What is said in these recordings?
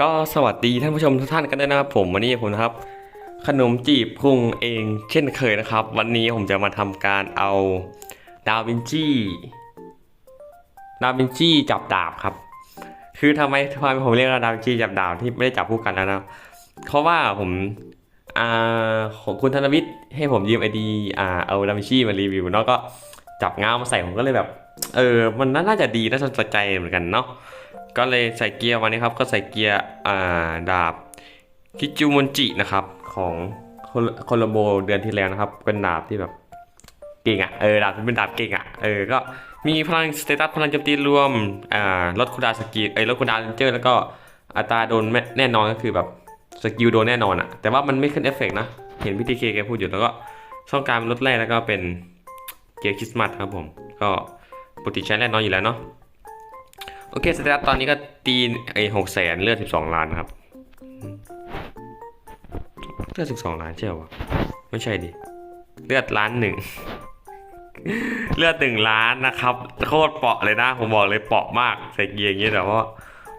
ก็สวัสดีท่านผู้ชมทุกท่านกันด้วยนะครับผมวันนี้ผมนะครับ ขนมจีบพุงเองเช่นเคยนะครับ วันนี้ผมจะมาทำการเอาดาวินชีดาวินชีจับดาบครับ คือทำไมทำไมผมเรียกว่าดาวินชีจับดาบที่ไม่ได้จับคู่กันแล้วนะเพราะว่าผมอ่าของคุณธนวิทย์ให้ผมยืมไอดีอ่าเอาดาวินชีมารีวิวแล้วก็จับง้าวมาใส่ผมก็เลยแบบ เออมันน่าจะดีน่าสนใจเหมือนกันเนาะก็เลยใส่เกียร์วันนี้ครับก็ใส่เกียร์อ่าดาบคิจูมอนจินะครับของโคโลโบเดือนที่แล้วนะครับเป็นดาบที่แบบเก่งอะ่ะเออดาบเป็นดาบเก่งอะ่ะเออก็มีพลังสเตตัสพลังโจมตีรวมอ่าลดคูดาสกิลเอ้ยลดคูดาเรนเจอร์แล้วก็อัตราโดนแแน่นอนก็คือแบบสกิลโดนแน่นอนอะ่ะแต่ว่ามันไม่ขึ้นเอฟเฟกต์นะเห็นพี่ทีเคแกพูดอยู่แล้วก็ช่องการลดแรกแล้วก็เป็นเกียร์คริสต์มาสครับผมก็ ปกติใช้แน่นอนอยู่แล้วเนาะโอเคสเตตัสตอนนี้ก็ตีไอ้หกแสนเลือดสิบสองล้านครับเลือดสิบสองล้านใช่หรอวะไม่ใช่ดิ เลือดล้านหนึ่ง เลือดหนึ่งล้านนะครับ โคตรเปาะเลยนะ ผมบอกเลยเปาะมากใส่เกียร์อย่างนี้แต่ว่า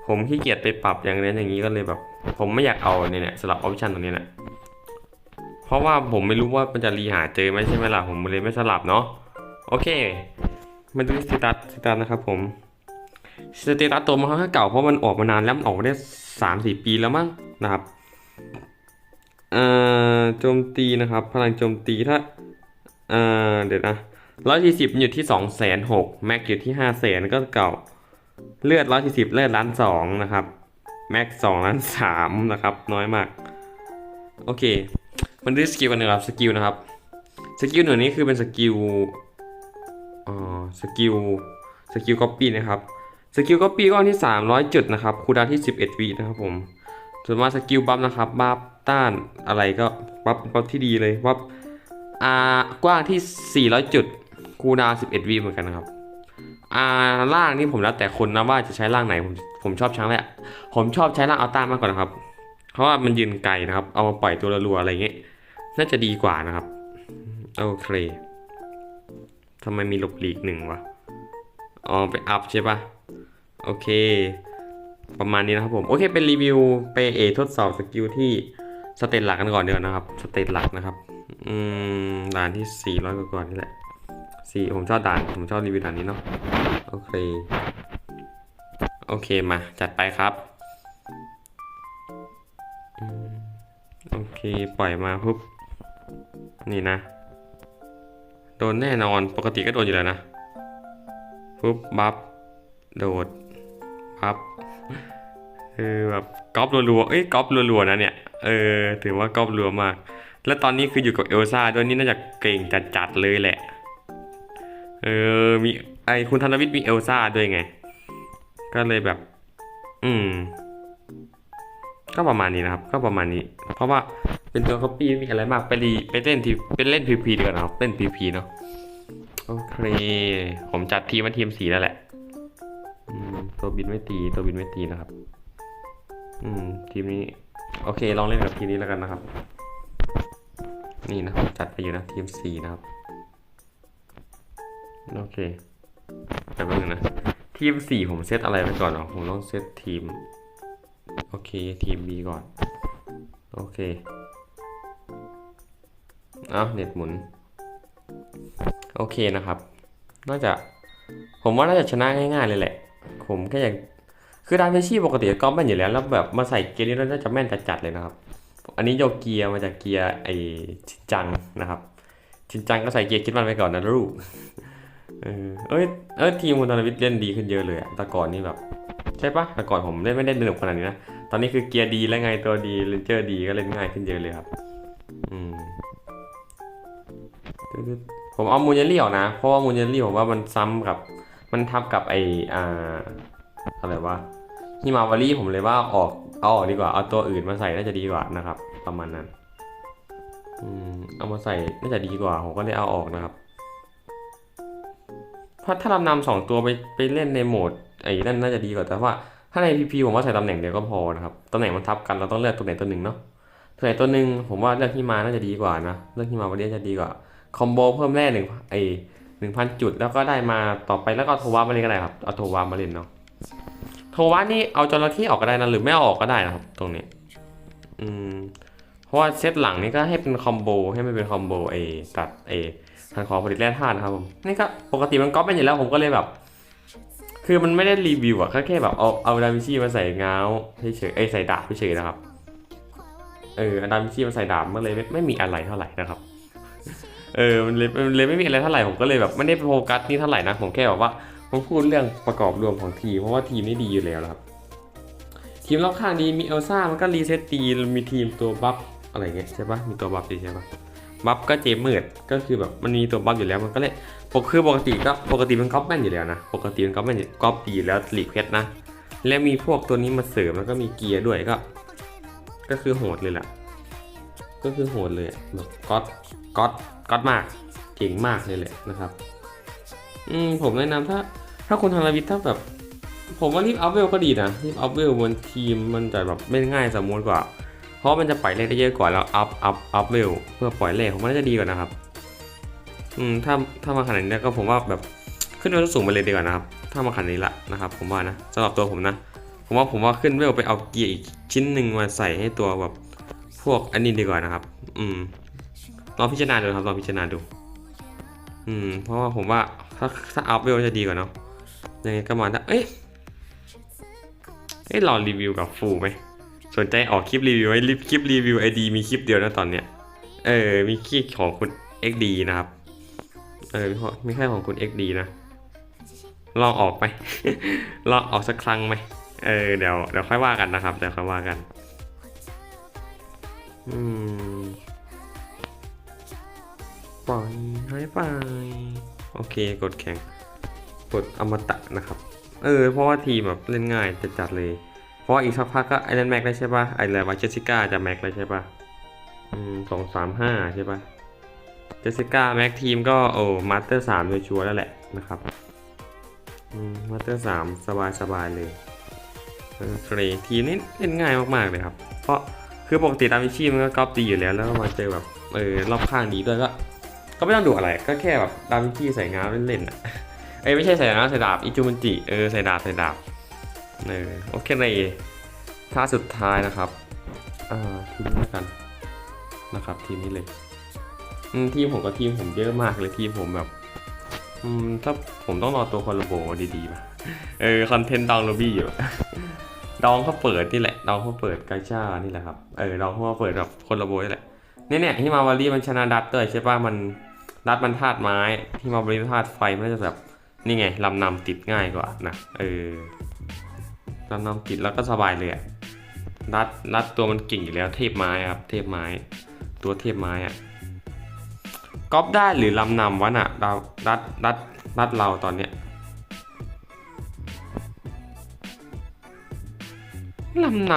ผมขี้เกียจไปปรับอย่างนี้อย่างนี้ก็เลยแบบ ผมไม่อยากเอาเนี่ยเนี่ยสลับออปชันตรงนี้นะเพราะว่าผมไม่รู้ว่ามันจะรีหาเจอไหมใช่ไหมล่ะผมเลยไม่สลับเนาะโอเค มาดูสเตตัสสเตตัสนะครับผมสเตตัสตัวมันค่อนข้างเก่าเพราะมันออกมานานแล้วมันออกมาได้สามสี่ปีแล้วมั้งนะครับเอ่อโจมตีนะครับ พลังโจมตีถ้าเอ่อเดี๋ยวนะร้อยสี่สิบอยู่ที่สองแสนหกแม็กอยู่ที่ห้าแสนก็เก่า เลือดร้อยสี่สิบเลือดล้านสองนะครับแม็กสองล้านสามนะครับ น้อยมาก โอเค มันดูสกิลกันนะครับสกิลนะครับ สกิลหนึ่งนี้คือเป็นสกิล สกิลสกิลก๊อปปี้นะครับสกิลก็ปีก้อนที่ 300 จุดนะครับคูดาที่ 11วินะครับผมส่วนมาสกิลบัฟนะครับบัฟต้านอะไรก็บัฟบัฟที่ดีเลยบัฟอ่ากว้างที่ 400 จุดคูดา11วิเหมือนกันนะครับอ่าล่างนี่ผมแล้วแต่คนนะว่าจะใช้ล่างไหนผมผมชอบช้างแหละผมชอบใช้ล่างอัลต้ามากกว่านะครับ เพราะว่ามันยืนไกลนะครับ เอามาปล่อยตัวรัวๆอะไรเงี้ยน่าจะดีกว่านะครับ โอเค ทำไมมีหลบหลีกหนึ่งวะ อ๋อ ไปอัพใช่ปะโอเค ประมาณนี้นะครับผม โอเค เป็นรีวิวไปเอทดสอบสกิลที่สเตตหลักกันก่อนเดี๋ยวนะครับ สเตตหลักนะครับ อืม ด่านที่ 400 กว่าก่อนนี่แหละสี่ผมชอบด่าน ผมชอบรีวิวด่านนี้เนาะ โอเค โอเค มา จัดไปครับโอเค ปล่อยมาปุ๊บ นี่นะ ดนแน่นอนปกติก็โดนอยู่แล้วนะปุ๊บบัฟโดดครับคือแบบก๊อปรัวๆเอ้ยก๊อปรัวๆนะเนี่ยเออถือว่าก๊อปรัวมาก และตอนนี้คืออยู่กับเอลซ่าด้วยนี่น่าจะเก่งจัดๆเลยแหละเออมีไอคุณธนวิทย์มีเอลซ่าด้วยไง ก็เลยแบบ อืม ก็ประมาณนี้นะครับ ก็ประมาณนี้ เพราะว่าเป็นตัวคอปปี้ไม่มีอะไรมาก ไปรีไปเล่นทีไปเล่นพีพีดีกว่านะครับ เล่นพีพีเนาะ โอเค ผมจัดทีมมาทีมสีแล้วแหละ ตัวบินไม่ตี ตัวบินไม่ตีนะครับ อืม ทีมนี้ โอเค ลองเล่นกับทีมนี้แล้วกันนะครับ นี่นะครับ จัดไปอยู่นะทีมสีนะครับ โอเคแป๊บนึงนะ ทีมสี่ผมเซตอะไรไปก่อนเหรอผมต้องเซตทีม โอเค ทีม B ก่อน โอเค เอาเน็ตหมุน โอเคนะครับ น่าจะ ผมว่าน่าจะชนะง่ายๆเลยแหละ ผมแค่อยาก คือดาเมชี่ปกติก็แม่นอยู่แล้ว แล้วแบบมาใส่เกียร์นี้น่าจะแม่นจัดๆเลยนะครับ อันนี้โยเกียร์มาจากเกียร์ไอชินจังนะครับ ชินจังก็ใส่เกียร์คิดมันไปก่อนนะลูกเออเอ้ยเอ้ยทีมคุณธนวิทย์เล่นดีขึ้นเยอะเลยอะแต่ก่อนนี่แบบ ช่ปะแต่ก่อนผมเล่นไม่ได้สนุกขนาดนี้นะ ตอนนี้คือเกียร์ดีแล้วไงตัวดีเลนเจอร์ดีก็เล่นง่ายขึ้นเยอะเลยครับ อืมผมเอามูนเยลลี่ออกนะ เพราะว่ามูนเยลลี่ผมว่ามันซ้ำกับ มันทับกับไออ่าอะไรวะฮิมาวารีผมเลยว่าออกเอาออกดีกว่า เอาตัวอื่นมาใส่น่าจะดีกว่านะครับ ประมาณนั้น อืม เอามาใส่น่าจะดีกว่า ผมก็เลยเอาออกนะครับ เพราะถ้าเรานำสองตัวไปไปเล่นในโหมดไอ้นั่นน่าจะดีกว่าแต่ว่าถ้าในพีพีผมว่าใส่ตำแหน่งเดียวก็พอนะครับตำแหน่งมันทับกันเราต้องเลือกตัวไหนตัวหนึ่งเนาะตัวไหนตัวหนึ่งผมว่าเลือกฮิมาน่าจะดีกว่านะเลือกฮิมาวารีน่าจะดีกว่าคอมโบเพิ่มแร่หนึ่งไอหนึ่งพันจุดแล้วก็ได้มาต่อไปแล้วก็โทวามาเล่นก็ได้ครับเอาโทวามาเล่นเนาะโทวานี่เอาจระเข้ออกก็ได้นะหรือไม่ออกก็ได้นะครับ ตรงนี้ อืม ราะว่าเซตหลังนี่ก็ให้เป็นคอมโบให้มันเป็นคอมโบเอตัดเอทางของผลิตแร่ธาตุนะครับผมนี่ก็ปกติมันก๊อปเป็นอยู่แล้วผมก็เลยแบบ คือมันไม่ได้รีวิวอะแค่แค่แบบเอาเอาดาวิชีมาใส่เงาเฉยเอ้ใส่ดาบเฉยนะครับเออดาวิชีมาใส่ดาบมันเลยไม่ไม่มีอะไรเท่าไหร่นะครับเออมันเลยมันเลยไม่มีอะไรเท่าไหร่ผมก็เลยแบบไม่ได้โฟกัสนี่เท่าไหร่นะผมแค่แบบว่าผมพูดเรื่องประกอบรวมของทีมเพราะว่าทีมนี่ดีอยู่แล้วครับ ทีมรอบข้างดีมีเอลซ่ามันก็รีเซ็ตตีมีทีมตัวบัฟ อะไรเงี้ยใช่ปะมีตัวบัฟดีใช่ปะบัฟก็เจมเมิดก็คือแบบมันมีตัวบัฟอยู่แล้วมันก็เลยปกคือปกติก็ปกติมันก๊อปแม่นอยู่แล้วนะปกติมันก๊อปแม่นก๊อปดีอยู่แล้วหลีกเพชรนะแล้วมีพวกตัวนี้มาเสริมแล้วก็มีเกียร์ด้วยก็ ก็คือโหดเลยแหละก็คือโหดเลยแบบก๊อตก๊อตก๊อตมากเก่งมากเลยแหละนะครับ อืมผมแนะนำถ้า ถ้าคุณทางวิทย์ถ้าแบบ ผมว่ารีบอัพเวลก็ดีนะรีบอัพเวลบนทีมมันจะแบบไม่ง่ายสมมูลกว่า เพราะมันจะปล่อยเลขได้เยอะกว่าแล้วอัพอัพอัพเวลเพื่อปล่อยเลขผมว่าน่าจะดีกว่านะครับ อืมถ้าถ้ามาขนาดนี้ก็ผมว่าแบบขึ้นเวลสูงไปเลยดีกว่านะครับ ถ้ามาขนาดนี้ละนะครับ ผมว่านะสำหรับตัวผมนะ ผมว่าผมว่าขึ้นเวลไปเอาเกียร์อีกชิ้นหนึ่งมาใส่ให้ตัวแบบพวกอันนี้ดีกว่านะครับ อืมลองพิจารณาดูครับลองพิจารณาดู อืม เพราะว่าผมว่าถ้าถ้าอัพเวลจะดีกว่าเนาะยังไงก็มาถ้าเอ๊ะเอ๊ะรารีวิวกับฟูไหม สนใจออกคลิปรีวิวไหมรีบคลิปรีวิวไอดีมีคลิปเดียวนะตอนเนี้ย เออ มีคลิปของคุณ XD นะครับ เออไม่ใช่ของคุณ XD นะ ลองออกไหมลองออกสักครั้งไหม เออ เดี๋ยวเดี๋ยวค่อยว่ากันนะครับ เดี๋ยวค่อยว่ากัน อืม ปล่อยให้ไป โอเค กดแข่ง กดอมตะนะครับ เออ เพราะว่าทีมแบบเล่นง่ายจะจัดเลย เพราะอีกสักพักก็ไอรอนแม็กได้ใช่ปะไอแลวาเจสสิก้าจะแม็กเลยใช่ปะอืมสองสามห้าใช่ปะเจสสิก้าแม็กทีมก็โอ้มาสเตอร์สามโดยชัวร์แล้วแหละนะครับอืมมาสเตอร์สามสบายสบายเลยเออเฟรทีมนี้เล่นง่ายมากๆเลยครับ เพราะคือปกติดาวิชีมันก็ก๊อปดีอยู่แล้วแล้วก็มาเจอแบบเออรอบข้างดีด้วยก็ ก็ไม่ต้องดูอะไรก็แค่แบบดาวิชีใส่งาเล่นๆอะเอ้ยไม่ใช่ใส่งาใส่ดาบอิจูมันจิเออใส่ดาบใส่ดาบ เออโอเคเลยท่าสุดท้ายนะครับอ่าทีมนี้กันนะครับ ทีมนี้เลยทีมผมกับทีมผมเยอะมากเลยทีมผมแบบถ้าผมต้องรอตัวคอลโบดีๆป่ะเออคอนเทนต์ดองโรบี้อยู่ดองเขาเปิดนี่แหละดองเขาเปิดกาชานี่แหละครับเออดองเขาเปิดแบบคนละโบนี่แหละเนี่ยเนี่ยที่มาวารีมันชนะดัตด้วยใช่ป่ะมันดัตมันธาตุไม้ที่มาวารีธาตุไฟมันจะแบบนี่ไงลำนำติดง่ายกว่านะเออ ลำนำติดแล้วก็สบายเลยอะดัตดัตตัวมันเก่งอยู่แล้วเทพไม้ครับ เทพไม้ ตัวเทพไม้อะก๊อปได้หรือลำนำวะน่ะดาวดัตดัตดัตเราตอนเนี้ยลำน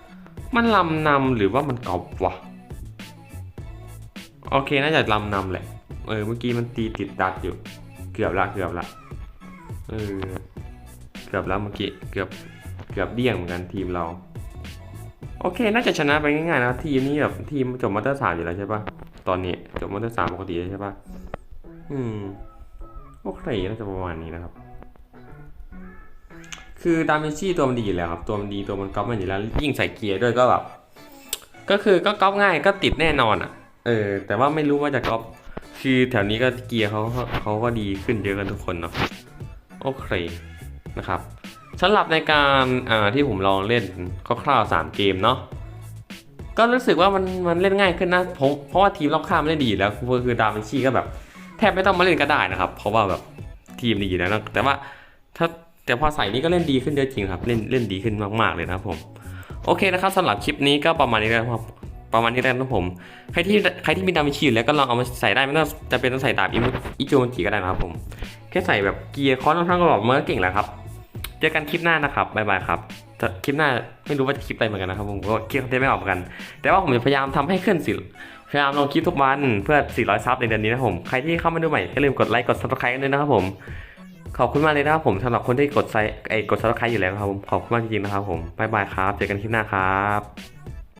ำมันลำนำหรือว่ามันกอบวะโอเคน่าจะลำนำแหละเออเมื่อกี้มันตีติดดัดอยู่ เกือบละเกือบละเออเกือบแล้วเมื่อกี้เกือบ เกือบเดี่ยงเหมือนกันทีมเรา โอเค น่าจะชนะไปง่ายๆนะทีมนี้แบบทีมจบมาเตอร์สามอยู่แล้วใช่ปะตอนนี้จบมาเตอร์สามปกติใช่ปะอืมโอเคน่าจะประมาณนี้นะครับ คือดาเมชี่ตัวมันดีอยู่แล้วครับ ตัวมันดีตัวมันก๊อปมันอยู่แล้วยิ่งใส่เกียร์ด้วยก็แบบก็คือก็ก๊อปง่ายก็ติดแน่นอนอะ เออ แต่ว่าไม่รู้ว่าจะก๊อปคือแถวนี้ก็เกียร์เขาเขาก็ดีขึ้นเยอะกันทุกคนเนาะโอเคนะครับ สำหรับในการที่ผมลองเล่นคร่าวๆสามเกมเนาะก็รู้สึกว่ามันมันเล่นง่ายขึ้นนะผมเพราะว่าทีมรอบข้ามเล่นดีแล้วคือคือดาเมชี่ก็แบบ แทบไม่ต้องมาเล่นก็ได้นะครับ เพราะว่าแบบทีมดีแล้วนะแต่ว่าถ้าแต่พอใส่นี้ก็เล่นดีขึ้นเยอะจริงครับ เล่นเล่นดีขึ้นมากๆเลยนะครับผม โอเคนะครับสำหรับคลิปนี้ก็ประมาณนี้แล้วครับประมาณนี้แล้วนะผมใครที่ใครที่มีดามิชีอยู่แล้วก็ลองเอามาใส่ได้ไม่ต้องจะเป็นต้องใส่ดาบอิมุอิโจมันจิก็ได้นะครับผมแค่ใส่แบบเกียร์คอนทั้งๆก็แบบเมื่อเก่งแล้วครับ เจอกันคลิปหน้านะครับบ๊ายบายครับจะคลิปหน้าไม่รู้ว่าจะคลิปอะไรเหมือนกันนะครับผมก็คิดคอนเทนต์ไม่ออกเหมือนกัน แต่ว่าผมจะพยายามทำให้ขึ้นสิพยายามลงคลิปทุกวันเพื่อ 400 ซับในเดือนนี้นะผมใครที่เข้ามาดูใหม่ก็ลืมกดไลค์กดซับสไครต์กันด้วยนะครับผมขอบคุณมากเลยนะครับผมสำหรับคนที่กดไซไอ้กดซับสไครต์อยู่แล้วครับผมขอบคุณมากจริงๆนะครับผมบ๊ายบายครับ เจอกันคลิปหน้าครับ